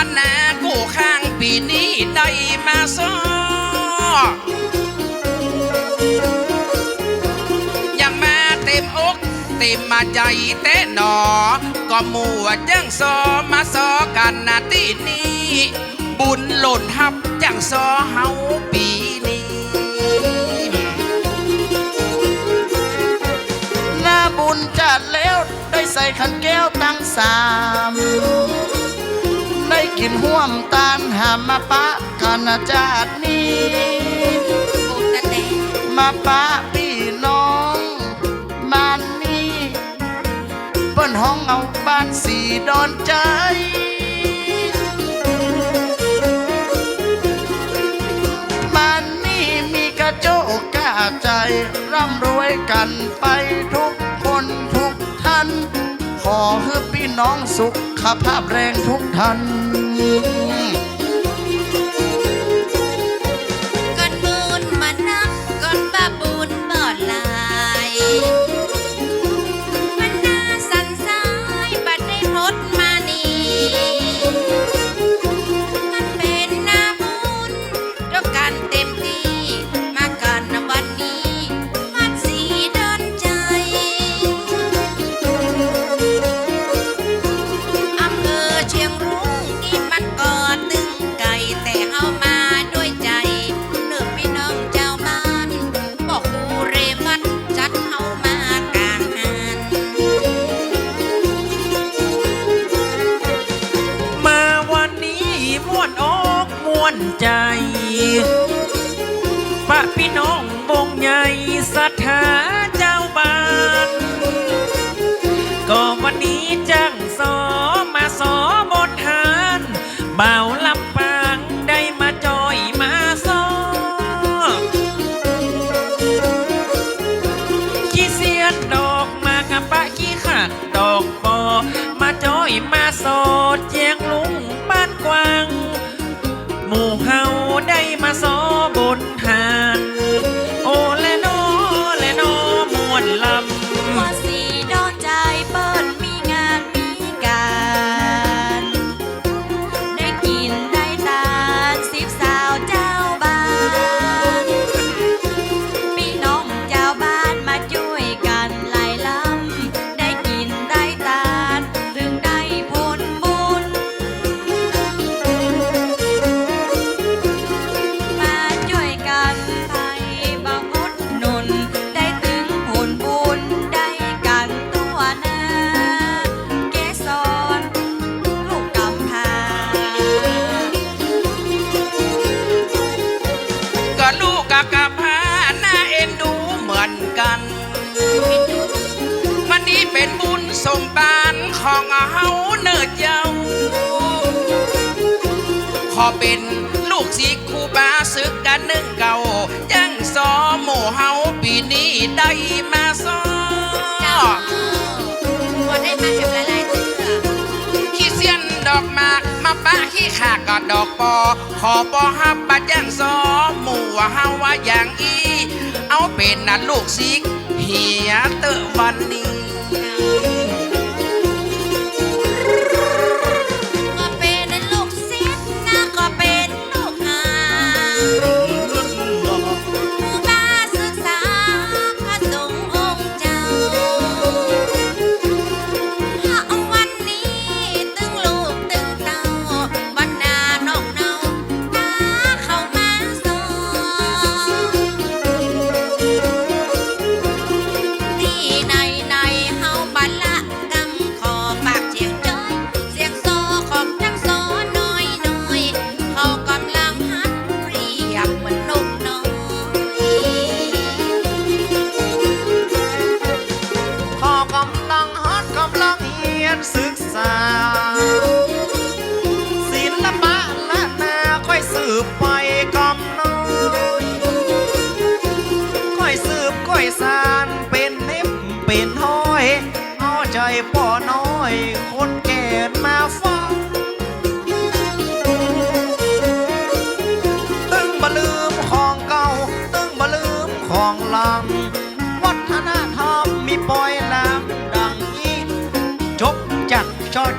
วันนากูข้างปีนี้ได้มาซ้อยังมาเต็มอกเต็มมาใจเต้หนอ ก็มัวจังซอมาซอกันนาทีนี้ บุญหล่นทับจังซอเฮาปีนี้หน้าบุญจัดแล้วได้ใส่ขันแก้วตั้งสาม กินห่วมตาลหามมาปะกันนะจาดนี้มาปะพี่น้องบ้านนี้เปิ้นห้องเอาบ้านสีดอนใจบ้านนี้มีกระโจกกล้าใจร่ำรวยกันไปทุกคนทุกท่าน ขอให้พี่น้องสุขภาพแรงทุกท่าน ม่วนใจปะพี่น้องวงใหญ่ศรัทธาเจ้าบ้าน ก็วันนี้จังสอมาสอบททานบ่าลำปางได้มาจอยมาซอขี้เสียนดอกมากะปะขี้ขักดอกปอมาจอยมาโสดเจียง ได้มาสอบ องเฮาเนิดเยาขอเป็นลูกศิษย์ครูบาศึกกันหนึ่งเก่า ยังสอหมู่เฮาปีนี้ได้มาสอเจ้าวันได้มากับหลายๆเตือขี้เสียนดอกหมากมาปะขี้ขากก็ดอกปอ ขอปอฮับบัดยังสอหมู่เฮาว่าอย่างอี เอาเป็นนันลูกศิษย์เฮียเตอวันนี้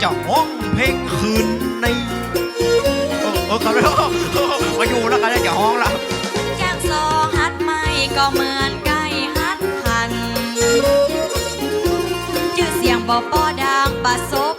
จะห้องเพลงคืนในโอ้เออเขาเลยมาอยู่แล้วกันจะห้องละจากซอฮัดไม่ก็เหมือนไก่ฮัดพัน ชื่อเสียงบอปอดังประสบ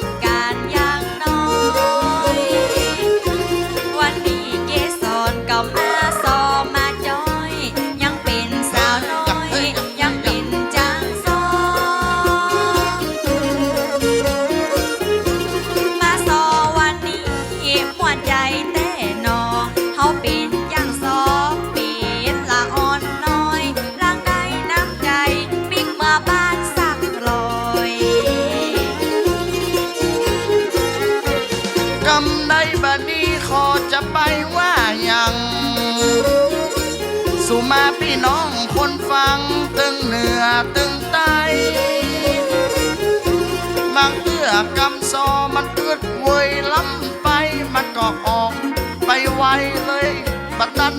ตึงใต้บางเตื้อกำซอมันเกิดเวยล้ำไปมันก็ออกไปไวเลยบัดนั้น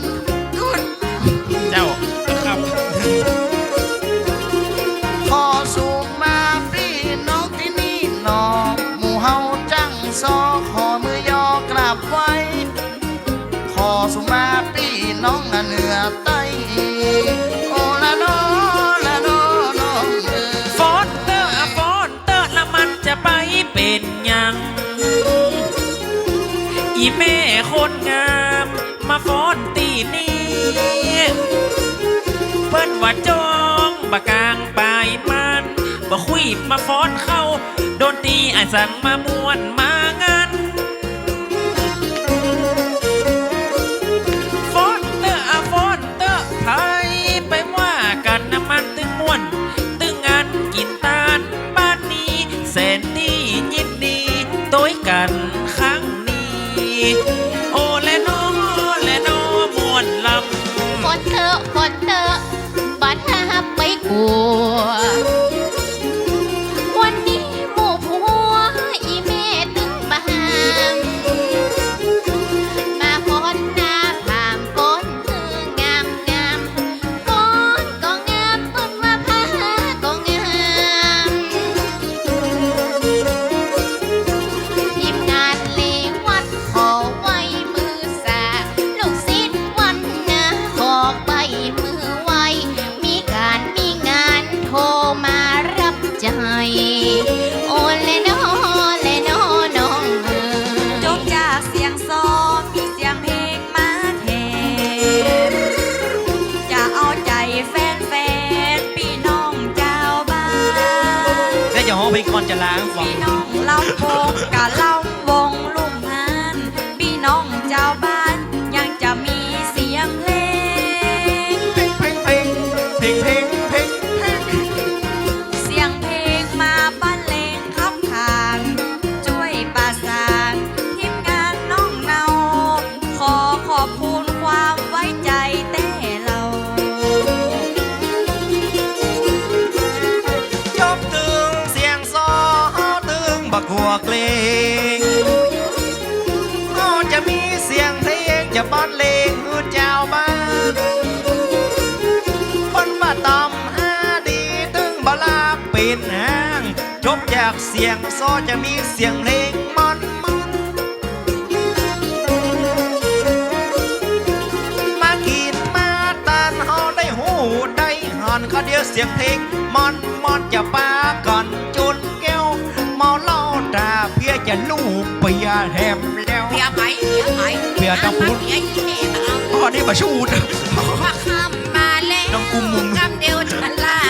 มาจองบากลางปลายมันบ่คุยมาฟ้อนเข้า โดนตีไอ้สั่งมาม่วนมางันฟอนเตอร์อะฟอนเตอร์ไทยไปว่ากันน้ำมันตึงม่วน ตึงงานกินตาลบ้านนี้แสนดียินดีต้วยกันครั้งนี้ โอและโนโอและโนมวนลำ ฝนเถอะฝนเถอะ ไองเพลงก่อนจะล้างฟัง พี่น้องลำวงกะลำ จบจากเสียงซอจะมีเสียงเพลงมันมันมากินมาตานเฮาได้หูได้หันเขาเดียวเสียงเพลงมันมันจะปาก่อนจุนแก้วเมาเหล้าตาเพียจะลูกเปียแฮมแล้วเบียร์ไปเบียร์ไปเบียร์ต้องพูดเบียร์อีแม่มาเอาอ๋อนี่มาชูดว่าข้ามมาแล้วน้องกุมมุมกำเดียวฉันลา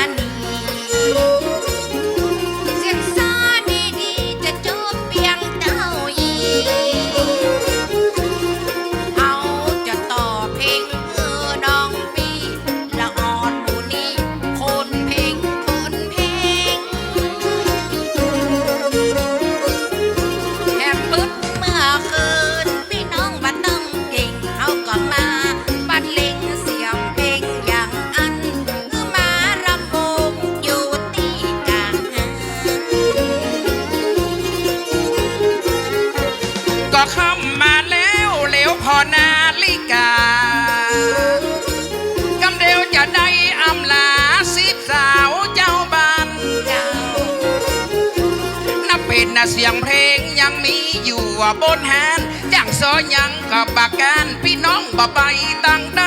นับเป็นนะเสียงเพลงยังมีอยู่บนแฮนด์จังซซอยังกับบักการพี่น้องบ่ไปตั้งใด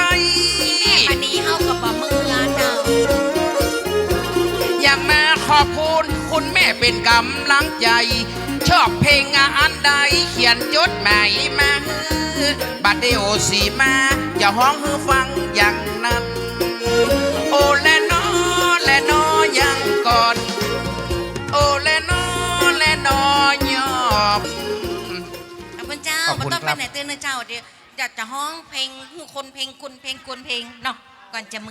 อันนี้เฮากับบ่มือเจ้าอยากมาขอบคุณคุณแม่เป็นกำลังใจ ชอบเพลงอันใดเขียนจดหมายมาฮือบัดเดโอสีมาจะห้องฮือฟังอย่างนั้น ไปรับไหนเตือนนะเจ้าเดี๋ยวอยากจะห้องเพลงคือคนเพลงคุณเพลงคนเพลงเนาะก่อนจะ